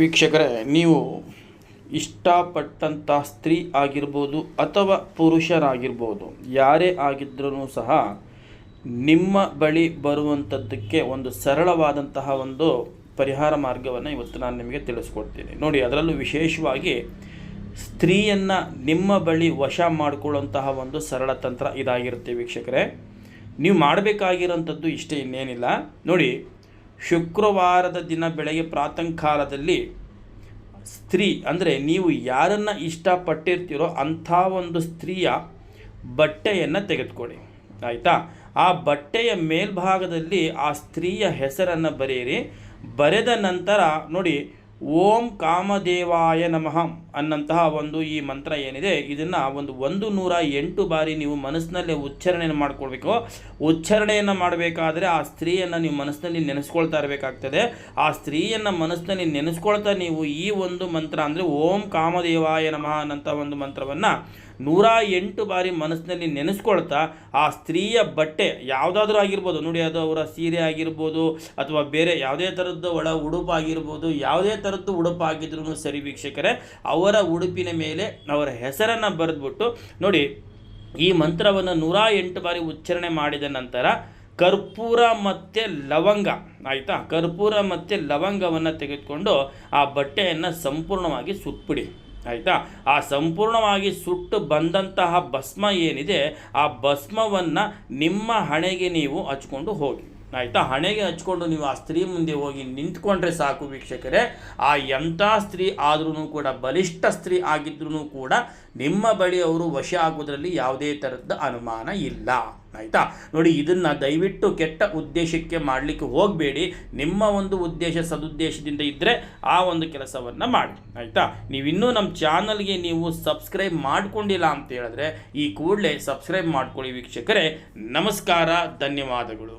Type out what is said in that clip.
ವೀಕ್ಷಕರೇ, ನೀವು ಇಷ್ಟಪಟ್ಟಂಥ ಸ್ತ್ರೀ ಆಗಿರ್ಬೋದು ಅಥವಾ ಪುರುಷರಾಗಿರ್ಬೋದು, ಯಾರೇ ಆಗಿದ್ರೂ ಸಹ ನಿಮ್ಮ ಬಳಿ ಬರುವಂಥದ್ದಕ್ಕೆ ಒಂದು ಸರಳವಾದಂತಹ ಒಂದು ಪರಿಹಾರ ಮಾರ್ಗವನ್ನು ಇವತ್ತು ನಾನು ನಿಮಗೆ ತಿಳಿಸ್ಕೊಡ್ತೀನಿ. ನೋಡಿ, ಅದರಲ್ಲೂ ವಿಶೇಷವಾಗಿ ಸ್ತ್ರೀಯನ್ನು ನಿಮ್ಮ ಬಳಿ ವಶ ಮಾಡಿಕೊಳ್ಳುವಂತಹ ಒಂದು ಸರಳ ತಂತ್ರ ಇದಾಗಿರುತ್ತೆ ವೀಕ್ಷಕರೇ. ನೀವು ಮಾಡಬೇಕಾಗಿರೋಂಥದ್ದು ಇಷ್ಟೇ ಇನ್ನೇನಿಲ್ಲ. ನೋಡಿ ಶುಕ್ರವಾರದ ದಿನ ಬೆಳಗ್ಗೆ ಪ್ರಾತಃಕಾಲದಲ್ಲಿ ಸ್ತ್ರೀ, ಅಂದರೆ ನೀವು ಯಾರನ್ನು ಇಷ್ಟಪಟ್ಟಿರ್ತೀರೋ ಅಂಥ ಒಂದು ಸ್ತ್ರೀಯ ಬಟ್ಟೆಯನ್ನು ತೆಗೆದುಕೊಳ್ಳಿ. ಆಯಿತಾ? ಆ ಬಟ್ಟೆಯ ಮೇಲ್ಭಾಗದಲ್ಲಿ ಆ ಸ್ತ್ರೀಯ ಹೆಸರನ್ನು ಬರೆಯಿರಿ. ಬರೆದ ನಂತರ ನೋಡಿ ಓಂ ಕಾಮದೇವಾಯ ನಮಃ ಅನ್ನಂತಹ ಒಂದು ಈ ಮಂತ್ರ ಏನಿದೆ, ಇದನ್ನು ಒಂದು ಒಂದು ನೂರ ಎಂಟು ಬಾರಿ ನೀವು ಮನಸ್ಸಿನಲ್ಲೇ ಉಚ್ಚಾರಣೆಯನ್ನು ಮಾಡ್ಕೊಳ್ಬೇಕು. ಉಚ್ಚಾರಣೆಯನ್ನು ಮಾಡಬೇಕಾದ್ರೆ ಆ ಸ್ತ್ರೀಯನ್ನು ನೀವು ಮನಸ್ಸಿನಲ್ಲಿ ನೆನೆಸ್ಕೊಳ್ತಾ ಇರಬೇಕಾಗ್ತದೆ. ಆ ಸ್ತ್ರೀಯನ್ನು ಮನಸ್ಸಿನಲ್ಲಿ ನೆನೆಸ್ಕೊಳ್ತಾ ನೀವು ಈ ಒಂದು ಮಂತ್ರ ಅಂದರೆ ಓಂ ಕಾಮದೇವಾಯ ನಮಃ ಅನ್ನಂಥ ಒಂದು ಮಂತ್ರವನ್ನು ನೂರ ಎಂಟು ಬಾರಿ ಮನಸ್ಸಿನಲ್ಲಿ ನೆನೆಸ್ಕೊಳ್ತಾ ಆ ಸ್ತ್ರೀಯ ಬಟ್ಟೆ ಯಾವುದಾದ್ರೂ ಆಗಿರ್ಬೋದು, ನೋಡಿ ಅದು ಅವರ ಸೀರೆ ಆಗಿರ್ಬೋದು ಅಥವಾ ಬೇರೆ ಯಾವುದೇ ಥರದ್ದು ಒಳ ಉಡುಪು ಆಗಿರ್ಬೋದು, ಯಾವುದೇ ಥರದ್ದು ಉಡುಪು ಆಗಿದ್ರೂ ಸರಿ ವೀಕ್ಷಕರೇ, ಅವರ ಉಡುಪಿನ ಮೇಲೆ ಅವರ ಹೆಸರನ್ನು ಬರೆದ್ಬಿಟ್ಟು ನೋಡಿ, ಈ ಮಂತ್ರವನ್ನು ನೂರ ಎಂಟು ಬಾರಿ ಉಚ್ಚಾರಣೆ ಮಾಡಿದ ನಂತರ ಕರ್ಪೂರ ಮತ್ತು ಲವಂಗ, ಆಯಿತಾ? ಕರ್ಪೂರ ಮತ್ತು ಲವಂಗವನ್ನು ತೆಗೆದುಕೊಂಡು ಆ ಬಟ್ಟೆಯನ್ನು ಸಂಪೂರ್ಣವಾಗಿ ಸುಟ್ಬಿಡಿ. ಆಯಿತಾ? ಆ ಸಂಪೂರ್ಣವಾಗಿ ಸುಟ್ಟು ಬಂದಂತಹ ಭಸ್ಮ ಏನಿದೆ ಆ ಭಸ್ಮವನ್ನು ನಿಮ್ಮ ಹಣೆಗೆ ನೀವು ಹಚ್ಕೊಂಡು ಹೋಗಿ. ಆಯಿತಾ? ಹಣೆಗೆ ಹಚ್ಕೊಂಡು ನೀವು ಆ ಸ್ತ್ರೀ ಮುಂದೆ ಹೋಗಿ ನಿಂತ್ಕೊಂಡ್ರೆ ಸಾಕು ವೀಕ್ಷಕರೇ. ಆ ಎಂಥ ಸ್ತ್ರೀ ಆದ್ರೂ ಕೂಡ, ಬಲಿಷ್ಠ ಸ್ತ್ರೀ ಆಗಿದ್ರೂ ಕೂಡ ನಿಮ್ಮ ಬಳಿ ಅವರು ವಶ ಆಗೋದ್ರಲ್ಲಿ ಯಾವುದೇ ಥರದ ಅನುಮಾನ ಇಲ್ಲ. ಆಯಿತಾ? ನೋಡಿ, ಇದನ್ನು ದಯವಿಟ್ಟು ಕೆಟ್ಟ ಉದ್ದೇಶಕ್ಕೆ ಮಾಡಲಿಕ್ಕೆ ಹೋಗಬೇಡಿ. ನಿಮ್ಮ ಒಂದು ಉದ್ದೇಶ, ಸದುದ್ದೇಶದಿಂದ ಇದ್ದರೆ ಆ ಒಂದು ಕೆಲಸವನ್ನು ಮಾಡಿ. ಆಯಿತಾ? ನೀವಿನ್ನೂ ನಮ್ಮ ಚಾನಲ್ಗೆ ನೀವು ಸಬ್ಸ್ಕ್ರೈಬ್ ಮಾಡ್ಕೊಂಡಿಲ್ಲ ಅಂತ ಹೇಳಿದ್ರೆ ಈ ಕೂಡಲೇ ಸಬ್ಸ್ಕ್ರೈಬ್ ಮಾಡ್ಕೊಳ್ಳಿ ವೀಕ್ಷಕರೇ. ನಮಸ್ಕಾರ, ಧನ್ಯವಾದಗಳು.